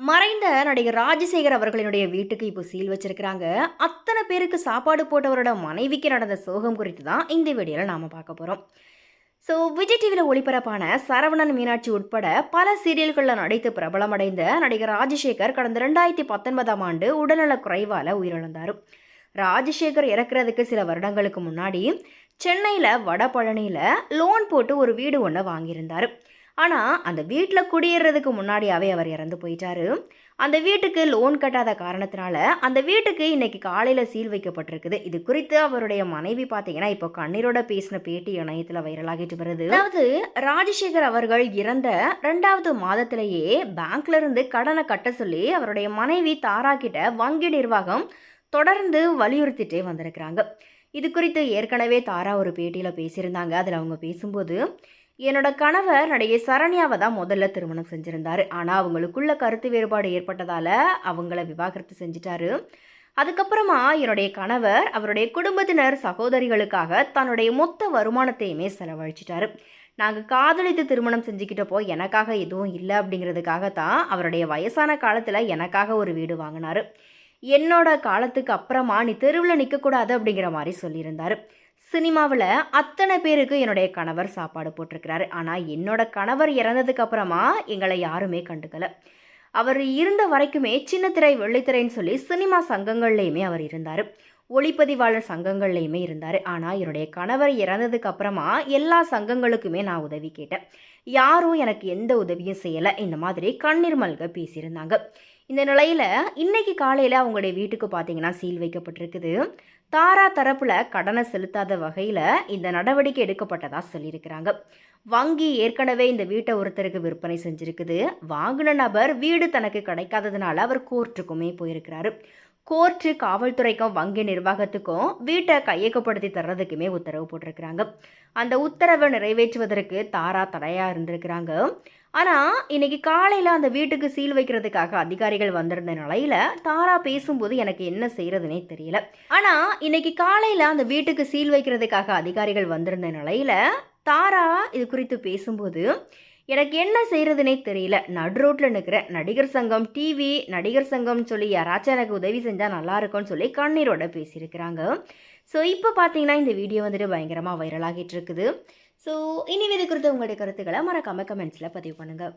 மறைந்த நடிகர் ராஜசேகர் அவர்களினுடைய வீட்டுக்கு இப்போ சீல் வச்சிருக்கிறாங்க. அத்தனை பேருக்கு சாப்பாடு போட்டவரோட மனைவிக்கு நடந்த சோகம் குறித்து தான் இந்த வீடியோவில் நாம் பார்க்க போகிறோம் ஸோ விஜய் டிவியில் ஒளிபரப்பான சரவணன் மீனாட்சி உட்பட பல சீரியல்களில் நடித்து பிரபலமடைந்த நடிகர் ராஜசேகர் கடந்த ரெண்டாயிரத்தி பத்தொன்பதாம் ஆண்டு உடல்நலக் குறைவால் உயிரிழந்தார். ராஜசேகர் இறக்குறதுக்கு சில வருடங்களுக்கு முன்னாடி சென்னையில் வடபழனியில் லோன் போட்டு ஒரு வீடு ஒன்று வாங்கியிருந்தார். ஆனால் அந்த வீட்டில் குடியேறதுக்கு முன்னாடியாகவே அவர் இறந்து போயிட்டாரு. அந்த வீட்டுக்கு லோன் கட்டாத காரணத்தினால அந்த வீட்டுக்கு இன்னைக்கு காலையில் சீல் வைக்கப்பட்டிருக்குது. இது குறித்து அவருடைய மனைவி பார்த்தீங்கன்னா இப்போ கண்ணீரோட பேசின பேட்டி இணையத்தில் வைரலாகிட்டு வருது. அதாவது ராஜசேகர் அவர்கள் இறந்த ரெண்டாவது மாதத்திலேயே பேங்க்ல இருந்து கடனை கட்ட சொல்லி அவருடைய மனைவி தாரா கிட்ட வங்கி நிர்வாகம் தொடர்ந்து வலியுறுத்திட்டே வந்திருக்கிறாங்க. இது குறித்து ஏற்கனவே தாரா ஒரு பேட்டியில் பேசியிருந்தாங்க. அதில் அவங்க பேசும்போது என்னோட கணவர் நடிகை சரண்யாவை தான் முதல்ல திருமணம் செஞ்சுருந்தாரு. ஆனால் அவங்களுக்குள்ள கருத்து வேறுபாடு ஏற்பட்டதால் அவங்கள விவாகரத்து செஞ்சிட்டாரு. அதுக்கப்புறமா என்னுடைய கணவர் அவருடைய குடும்பத்தினர் சகோதரிகளுக்காக தன்னுடைய மொத்த வருமானத்தையுமே செலவழிச்சிட்டாரு. நாங்கள் காதலித்து திருமணம் செஞ்சுக்கிட்டப்போ எனக்காக எதுவும் இல்லை அப்படிங்கிறதுக்காக தான் அவருடைய வயசான காலத்தில் எனக்காக ஒரு வீடு வாங்கினார். என்னோட காலத்துக்கு அப்புறமா நீ தெருவில் நிற்கக்கூடாது அப்படிங்கிற மாதிரி சொல்லியிருந்தார். சினிமாவில் அத்தனை பேருக்கு என்னுடைய கணவர் சாப்பாடு போட்டிருக்கிறாரு. ஆனால் என்னோட கணவர் இறந்ததுக்கு அப்புறமா எங்களை யாருமே கண்டுக்கல. அவர் இருந்த வரைக்குமே சின்ன திரை வெள்ளித்திரைன்னு சொல்லி சினிமா சங்கங்கள்லேயுமே அவர் இருந்தார். ஒளிப்பதிவாளர் சங்கங்கள்லேயுமே இருந்தார். ஆனால் என்னுடைய கணவர் இறந்ததுக்கு அப்புறமா எல்லா சங்கங்களுக்குமே நான் உதவி கேட்டேன். யாரும் எனக்கு எந்த உதவியும் செய்யலை. இந்த மாதிரி கண்ணீர் மல்க பேசியிருந்தாங்க. இந்த நிலையில் இன்னைக்கு காலையில் அவங்களுடைய வீட்டுக்கு பார்த்தீங்கன்னா சீல் வைக்கப்பட்டிருக்குது. தாரா தரப்பில் கடனை செலுத்தாத வகையில் இந்த நடவடிக்கை எடுக்கப்பட்டதாக சொல்லியிருக்கிறாங்க. வங்கி ஏற்கனவே இந்த வீட்டை ஒருத்தருக்கு விற்பனை செஞ்சுருக்குது. வாங்கின நபர் வீடு தனக்கு கிடைக்காததுனால அவர் கோர்ட்டுக்குமே போயிருக்கிறாரு. கோர்ட்டு காவல்துறைக்கும் வங்கி நிர்வாகத்துக்கும் வீட்டை கையகப்படுத்தி தர்றதுக்குமே உத்தரவு போட்டிருக்கிறாங்க. அந்த உத்தரவை நிறைவேற்றுவதற்கு தாரா தடையாக இருந்திருக்கிறாங்க. ஆனால் இன்னைக்கு காலையில் அந்த வீட்டுக்கு சீல் வைக்கிறதுக்காக அதிகாரிகள் வந்திருந்த நிலையில் தாரா பேசும்போது எனக்கு என்ன செய்கிறதுனே தெரியல. ஆனால் இன்னைக்கு காலையில் அந்த வீட்டுக்கு சீல் வைக்கிறதுக்காக அதிகாரிகள் வந்திருந்த நிலையில் தாரா இது குறித்து பேசும்போது எனக்கு என்ன செய்கிறதுனே தெரியல. நடு ரோட்டில் நிற்கிறேன் நடிகர் சங்கம் டிவி நடிகர் சங்கம்னு சொல்லி யாராச்சும் எனக்கு உதவி செஞ்சால் நல்லா இருக்கும்னு சொல்லி கண்ணீரோட பேசியிருக்கிறாங்க. ஸோ இப்போ பார்த்தீங்கன்னா இந்த வீடியோ வந்துட்டு பயங்கரமாக வைரலாகிட்டு இருக்குது. ஸோ இனி இது குறித்து உங்களுடைய கருத்துக்களை மறக்காமல் கமெண்ட்ஸில் பதிவு பண்ணுங்கள்